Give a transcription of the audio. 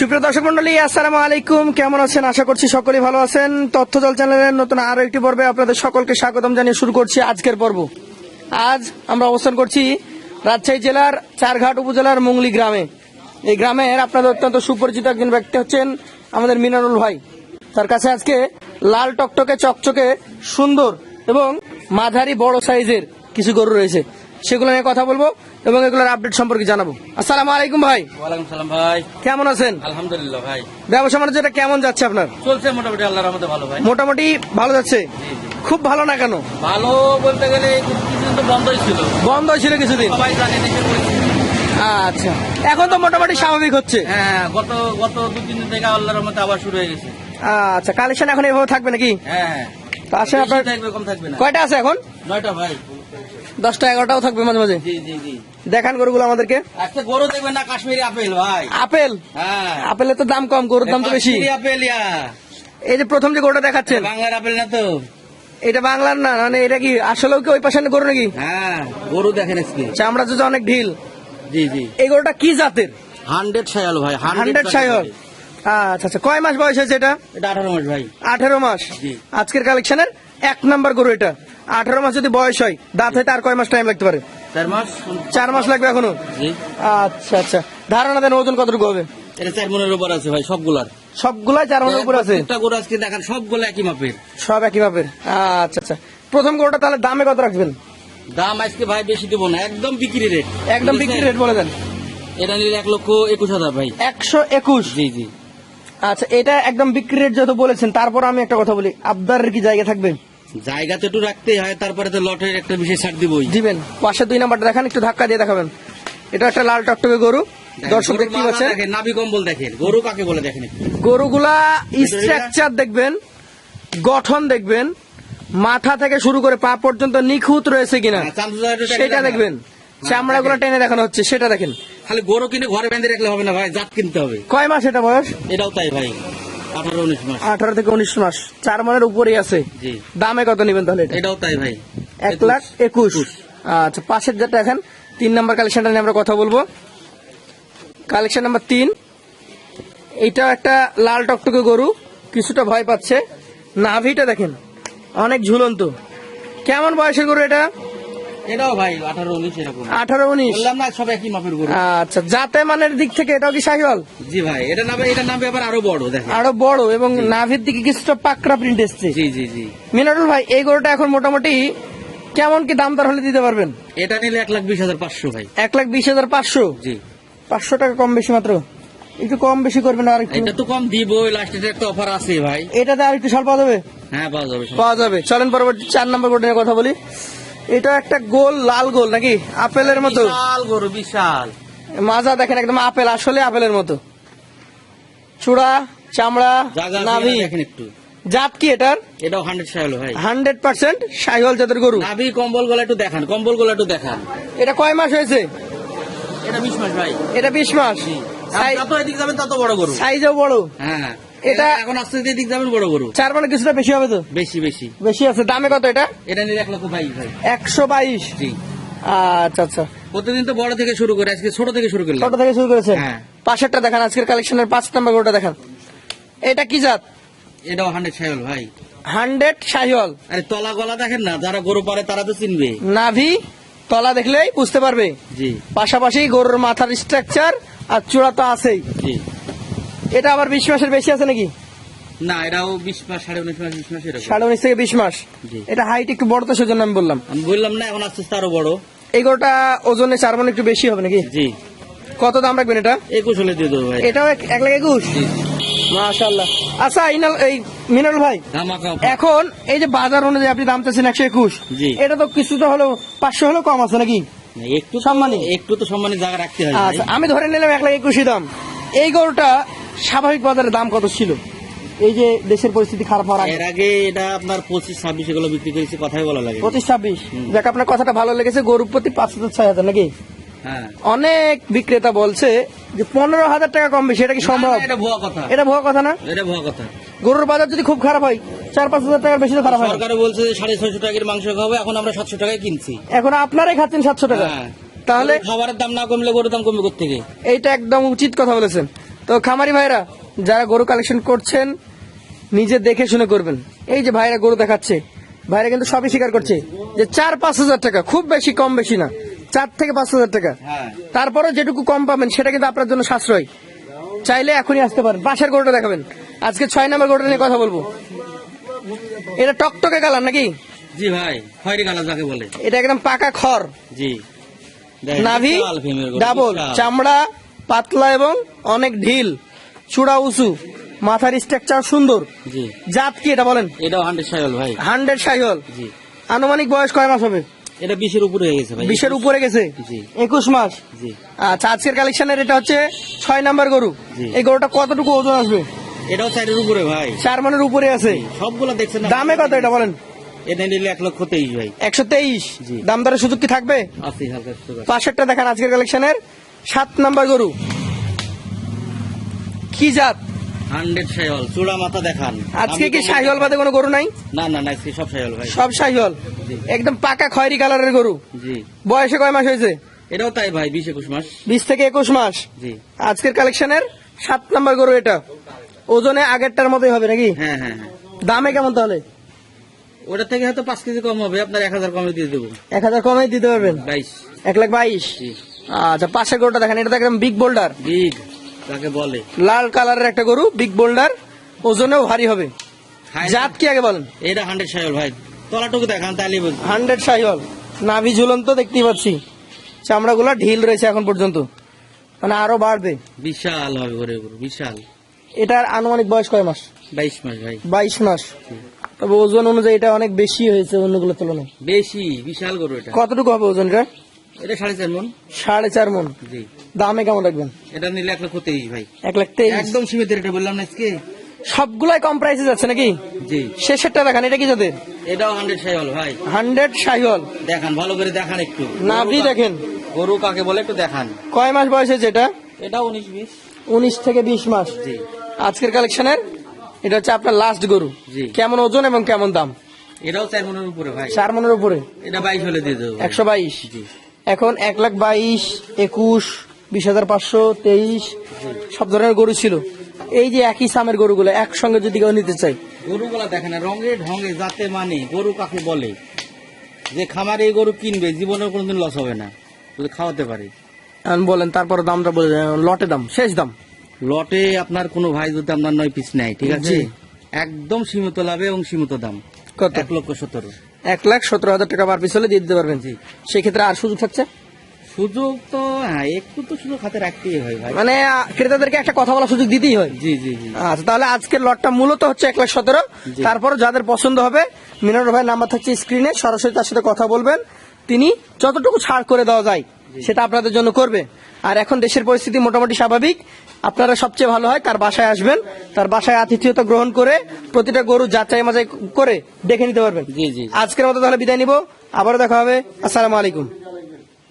সুপ্রিয় দর্শক মন্ডলী, আসসালামু আলাইকুম। কেমন আছেন? আশা করছি সকলেই ভালো আছেন। তথ্য জল চ্যানেলের নতুন আরও একটি পর্বে আপনাদের সকলকে স্বাগতম জানিয়ে শুরু করছি আজকের পর্ব। আজ আমরা অবস্থান করছি রাজশাহী জেলার চারঘাট উপজেলার মুংলি গ্রামে। এই গ্রামের আপনাদের অত্যন্ত সুপরিচিত একজন ব্যক্তি হচ্ছেন আমাদের মিনারুল ভাই। তার কাছে আজকে লাল টকটকে, চকচকে, সুন্দর এবং মাঝারি বড় সাইজের কিছু গরু রয়েছে। সেগুলো নিয়ে কথা বলব এবং এগুলোর আপডেট সম্পর্কে জানাব। আসসালামু আলাইকুম ভাই। ওয়ালাইকুম সালাম ভাই। কেমন আছেন? আলহামদুলিল্লাহ ভাই। ব্যবসা বাণিজ্যটা কেমন যাচ্ছে আপনার? চলছে মোটামুটি আল্লাহর রহমতে ভালো ভাই। মোটামুটি ভালো যাচ্ছে? খুব ভালো না কেন? ভালো বলতে গেলে কিছুদিন তো বন্ধই ছিল। বন্ধ ছিল কিছুদিন। সবাই জানে আচ্ছা। এখন তো মোটামুটি স্বাভাবিক হচ্ছে। হ্যাঁ গত গত দু তিন দিন থেকে আল্লাহর রহমতে আবার শুরু হয়ে গেছে। আচ্ছা কালেকশন এখন এভাবে থাকবে নাকি? হ্যাঁ হ্যাঁ। তো আসেন আপনার থাকবে কম থাকবে না। কয়টা আছে এখন? নয়টা ভাই। দশটা এগারোটাও থাকবে মাঝে মাঝে? দেখান গরুগুলো আমাদেরকে। আজকে গরু দেখবেন না কাশ্মীরি আপেল ভাই। আপেল? হ্যাঁ। আপেলের তো দাম কম গরুর দাম তো বেশি। আপেল এই যে প্রথম যে গরুটা দেখাচ্ছেন বাংলার আপেল না তো? এটা বাংলার না মানে এটা কি আসলেও কি ওই পাশে গরু নাকি? হ্যাঁ গরু দেখেন আজকে। চামড়া তো অনেক ঢিল। জি জি। এই গরুটা কি জাতের? হান্ড্রেড সায়াল ভাই হান্ড্রেড সাইহল আচ্ছা আচ্ছা কয় মাস বয়স হয়েছে এটা? এটা আঠারো মাস ভাই। আঠারো মাস। আজকের কালেকশনের এক নাম্বার গরু এটা। আঠারো মাস যদি বয়স হয় দাঁত হইতে আর কয় মাস টাইম লাগতে পারে? চার মাস। চার মাস লাগবে এখনও? আচ্ছা আচ্ছা। ধারণা দেন ওজন কতটুকু হবে? এটা চার মনের উপর আছে ভাই সবগুলার। সবগুলাই চার মনের উপর আছে? গরু আজকে দেখান সবগুলো একই মাপের। সব একই আচ্ছা আচ্ছা। প্রথম গরুটা তাহলে দামে কত রাখবেন? দাম আজকে ভাই বেশি দেবো না একদম বিক্রি রেট একদম বিক্রি রেট বলে দেন। এটা নিলে এক লক্ষ একুশ হাজার ভাই। একশো একুশ? জি জি। আচ্ছা এটা একদম বিক্রি রেট যত বলেছেন তারপর আমি একটা কথা বলি। আবদারের কি জায়গা থাকবে? জায়গা তো একটু রাখতেই হয় তারপরে তো লটের একটা বিশেষ ছাড় দিবই। দিবেন। পাশে দুই নাম্বারটা দেখান একটু ধাক্কা দিয়ে দেখাবেন। এটা একটা লাল টকটকে গরু। দর্শক দেখতে পাচ্ছেন? নাভি কম্বল দেখেন। গরু কাকে বলে দেখেন গরুগুলা স্ট্রাকচার দেখবেন গঠন দেখবেন মাথা থেকে শুরু করে পা পর্যন্ত নিখুঁত রয়েছে কিনা হ্যাঁ, সেটা। দেখবেন। চামড়াগুলো টেনে দেখানো হচ্ছে সেটা দেখেন। খালি গরু কিনে ঘরে বেঁধে রাখলে হবে না ভাই জাত কিনতে হবে। কয় মাস এটা বয়স? এটাও তাই ভাই। আঠারো থেকে উনিশ মাস। চার মাসের উপরেই আছে। দামে কত নেবেন তাহলে এটাও তাই ভাই। এক লাখ একুশ। আচ্ছা পাশের যেটা এখন তিন নাম্বার কালেকশনটা নিয়ে আমরা কথা বলব। কালেকশন নাম্বার তিন। এইটা একটা লাল টকটকে গরু কিছুটা ভয় পাচ্ছে। নাভিটা দেখেন অনেক ঝুলন্ত। কেমন বয়সের গরু এটা? এটাও ভাই আঠারো উনিশ এরকম। আঠারো উনিশ? বললাম না সব একই মাপের গরু। আচ্ছা জাতে মানের দিক থেকে এটাও কি শাহিওয়াল? জি ভাই এটা নামে এটা নামে আবার আরও বড় দেখেন। আরও বড় এবং নাভির দিকে কিছুটা পাকড়া প্রিন্ট এসছে। জি জি জি। মিনারুল ভাই এই গরুটা এখন মোটামুটি কেমন কি দাম দর হলে দিতে পারবেন? এটা নিলে এক লাখ বিশ হাজার পাঁচশো ভাই। এক লাখ বিশ হাজার পাঁচশো? জি। পাঁচশো টাকা কম বেশি মাত্র? একটু কম বেশি করবেন আর একটু এটা তো কম দিব লাস্টে একটা অফার আছে ভাই। এটাতে আর একটু সাল পাওয়া যাবে? হ্যাঁ পাওয়া যাবে পাওয়া যাবে। চলেন পরবর্তী চার নম্বর নিয়ে কথা বলি। এটা একটা গোল লাল গোল নাকি? আপেলের মতো। বিশাল গরু বিশাল। মাজা দেখেন একদম আপেল আসলে আপেলের মতো। চূড়া চামড়া নাভি। দেখেন একটু। জাত কি এটার? এটাও হান্ড্রেড সাইল ভাই। হান্ড্রেড পার্সেন্ট সাইহল জাতের গরু। নাভি কম্বলগুলো একটু দেখান কম্বলগুলো একটু দেখান। এটা কয় মাস হয়েছে? এটা বিশ মাস ভাই। এটা বিশ মাস। যত এদিক যাবেন তত বড় গরু। সাইজও বড়। হ্যাঁ। এটা- এখন আস্তে এদিক যাবেন বড় গরু। চার মানে কিছুটা বেশি হবে তো? বেশি বেশি। বেশি আছে। দামে কত এটা? এটা নিলে এক লক্ষ ভাই ভাই। একশো বাইশ? জি। আচ্ছা আচ্ছা। প্রতিদিন তো বড় থেকে শুরু করে আজকে ছোট থেকে শুরু করলাম। ছোট থেকে শুরু করেছেন হ্যাঁ। পাশেরটা দেখান আজকের কালেকশনের পাঁচ নাম্বার গরুটা দেখান। এটা কি জাত? এটাও হান্ড্রেড সাইল ভাই। হান্ড্রেড শাহিওয়াল। আরে তলা গলা দেখেন না যারা গরু পারে তারা তো চিনবে। নাভি তলা দেখলেই বুঝতে পারবে। জি। পাশাপাশি গরুর মাথার স্ট্রাকচার আর চূড়া তো আছেই। জি। এটা আবার বিশ মাসের বেশি আছে নাকি? না এটাও বিশ মাস সাড়ে উনিশ মাস বিশ মাস সাড়ে উনিশ থেকে বিশ মাস? এটা হাইট একটু বড় তো সেজন্য আমি বললাম। আমি বললাম না এখন আস্তে আস্তে আরও বড়। এই গরুটা ওজনে চার মন একটু বেশি হবে নাকি? জি। কত দাম রাখবেন এটা? একুশ হলে দিয়ে দেবো ভাই। এটাও এক লাখ একুশ? মাশাল্লাহ আচ্ছা ইনাল এই মিনাল ভাই এখন এই যে বাজার অনুযায়ী আপনি দাম চাচ্ছেন একশো একুশ এটা তো কিছুটা হলেও পাঁচশো হলেও কম আছে নাকি? একটু তো- সম্মানী। একটু তো সম্মানী জায়গা রাখতে হয় আচ্ছা আমি ধরে নিলাম এক লাখ একুশই দাম। এই গরুটা স্বাভাবিক বাজারে দাম কত ছিল? এই যে দেশের পরিস্থিতি খারাপ হওয়ার আগে। এর আগে এটা আপনার পঁচিশ ছাব্বিশ এগুলো বিক্রি করেছি কথাই বলা লাগে পঁচিশ ছাব্বিশ। যাক আপনার কথাটা ভালো লেগেছে গরুর প্রতি পাঁচ হাজার ছয় হাজার নাকি? হ্যাঁ। অনেক বিক্রেতা বলছে যে পনেরো হাজার টাকা কম বেশি এটা কি সম্ভব? এটা ভুয়া কথা। এটা ভুয়া কথা না? এটা ভুয়া কথা। গরুর বাজার যদি খুব খারাপ হয় চার পাঁচ হাজার টাকার বেশি তো খারাপ হয় সরকার বলছে যে সাড়ে ছয়শো টাকার মাংস খাবে এখন আমরা সাতশো টাকায় কিনছি। এখন আপনারাই খাচ্ছেন সাতশো টাকা। হ্যাঁ। তাহলে খাবারের দাম না কমলে গরুর দাম কমবে থেকে এইটা একদম উচিত কথা বলেছেন। তো খামারি ভাইরা যারা গরু কালেকশন করছেন নিজে দেখে শুনে করবেন। এই যে ভাইরা গরু দেখাচ্ছে ভাইরা কিন্তু সবই স্বীকার করছে যে চার পাঁচ হাজার টাকা খুব বেশি কম বেশি না। চার থেকে পাঁচ হাজার টাকা। হ্যাঁ। তারপরে যেটুকু কম পাবেন সেটা কিন্তু আপনার জন্য সাশ্রয়। চাইলে এখনই আসতে পারেন। পাশের গরুটা দেখাবেন। আজকে ছয় নম্বর গরুটা নিয়ে কথা বলব। এটা টকটকে কালার নাকি? জি ভাই খয়রি যাকে বলে। এটা একদম পাকা খড়। জি। নাভি ডাবল চামড়া পাতলা এবং অনেক ঢিল চূড়া উঁচু মাথার স্ট্রাকচার সুন্দর। জি। জাত কি এটা বলেন? এটাও হান্ড্রেড সাইল ভাই। হান্ড্রেড সাইহল। জি। আনুমানিক বয়স কয় মাস হবে? এটা বিশের উপরে হয়ে গেছে ভাই। বিশের উপরে গেছে? একুশ মাস? জি। আচ্ছা আজকের কালেকশনের এটা হচ্ছে ছয় নাম্বার গরু। এই গরুটা কতটুকু ওজন আসবে? এটাও সাইডের উপরে ভাই। চার মনের উপরে আছে। সবগুলো দেখছেন দামে কত এটা বলেন? এটা নিলে এক লক্ষ তেইশ ভাই। একশো তেইশ। দাম দরের সুযোগ কি থাকবে? পাশেরটা দেখান আজকের কালেকশনের সাত নাম্বার গরু। কি জাত? হান্ড্রেড সাইল চূড়া মাথা দেখান। আজকে কি শাহিওয়াল বাদে কোনো গরু নাই? না না না সব সাইল ভাই। সব জি। একদম পাকা খয়েরি কালারের গরু। জি। বয়সে কয় মাস হয়েছে? এটাও তাই ভাই বিশ একুশ মাস। বিশ থেকে একুশ মাস। জি। আজকের কালেকশনের সাত নাম্বার গরু এটা। ওজনে আগেরটার মতোই হবে নাকি? হ্যাঁ হ্যাঁ হ্যাঁ। দামে কেমন তাহলে? ওটা থেকে হয়তো পাঁচ কেজি কম হবে আপনার এক হাজার কমে দিয়ে দেবো। এক হাজার কমে দিতে পারবেন। বাইশ। এক লাখ বাইশ। আচ্ছা পাশের গরুটা দেখেন এটা দেখেন বিগ বোল্ডার বিগ তাকে বলে। লাল কালারের একটা গরু বিগ বোল্ডার ওজনেও ভারী হবে। জাত কি আগে বলেন? এটা হান্ড্রেড সাইল ভাই। তলাটুকু দেখান তাহলে হান্ড্রেড সাইহল। নাভি ঝুলন্ত দেখতেই পাচ্ছি। চামড়াগুলো ঢিল রয়েছে এখন পর্যন্ত। মানে আরও বাড়বে। বিশাল হবে ঘরে বিশাল। এটার আনুমানিক বয়স কয় মাস? বাইশ মাস ভাই। বাইশ মাস। তবে ওজন অনুযায়ী এটা অনেক বেশি হয়েছে অন্যগুলোর তুলনায়। বেশি বিশাল গরু এটা। কতটুকু হবে ওজন এটা এটা সাড়ে চার মন। সাড়ে চার মন। জি। দামে কেমন রাখবেন? এটা নিলে এক লক্ষ তেইশ ভাই। এক লাখ তেইশ। একদম সীমিত রেটে বললাম না আজকে। সবগুলাই কম প্রাইসে যাচ্ছে নাকি? জি। শেষেরটা দেখান এটা কি যাদের? এটাও হান্ড্রেড সাইল ভাই। হান্ড্রেড সাইহল। দেখান ভালো করে দেখান একটু। নাভি দেখেন। গরু কাকে বলে একটু দেখান। কয় মাস বয়স হয়েছে এটা? এটাও উনিশ বিশ। উনিশ থেকে বিশ মাস। জি। আজকের কালেকশনের এটা হচ্ছে আপনার লাস্ট গরু। জি। কেমন ওজন এবং কেমন দাম? এটাও চার মনের উপরে ভাই। চার মনের উপরে। এটা বাইশ হলে দিয়ে দেবো একশো বাইশ। জি। এখন এক লাখ বাইশ একুশ বিশ হাজার পাঁচশো তেইশ সব ধরনের গরু ছিল। এই যে একই সামের গরুগুলো একসঙ্গে যদি কেউ নিতে চাই গরুগুলা দেখেন রঙে ঢঙে যাতে মানে গরু কাকে বলে? যে খামারে এই গরু কিনবে জীবনের কোনোদিন লস হবে না। যদি খাওয়াতে পারে। এখন বলেন তারপর দামটা বলে লটে দাম শেষ দাম। লটে আপনার কোনো ভাই যদি আপনার নয় পিস নেয় ঠিক আছে? একদম সীমিত লাভে এবং সীমিত দাম। কত? এক লক্ষ সতেরো। এক লাখ সতেরো হাজার টাকা পার পিস হলে দিয়ে দিতে পারবেন জি। সেক্ষেত্রে আর সুযোগ থাকছে? সুযোগ তো হ্যাঁ একটু তো সুযোগ হাতে রাখতেই হয় ভাই। মানে ক্রেতাদেরকে একটা কথা বলার সুযোগ দিতেই হয়। জি জি জি। আচ্ছা তাহলে আজকের লটটা মূলত হচ্ছে এক লাখ সতেরো। তারপরও তারপর যাদের পছন্দ হবে মিনার ভাই নাম্বার থাকছে স্ক্রিনে সরাসরি তার সাথে কথা বলবেন। তিনি যতটুকু ছাড় করে দেওয়া যায় সেটা আপনাদের জন্য করবে। আর এখন দেশের পরিস্থিতি মোটামুটি স্বাভাবিক। আপনারা সবচেয়ে ভালো হয় তার বাসায় আসবেন তার বাসায় আতিথ্যতা গ্রহণ করে প্রতিটা গরু যাচাই মাচাই করে দেখে নিতে পারবেন। জি জি। আজকের মতো তাহলে বিদায় নিব। আবারও দেখা হবে। আসসালামু আলাইকুম।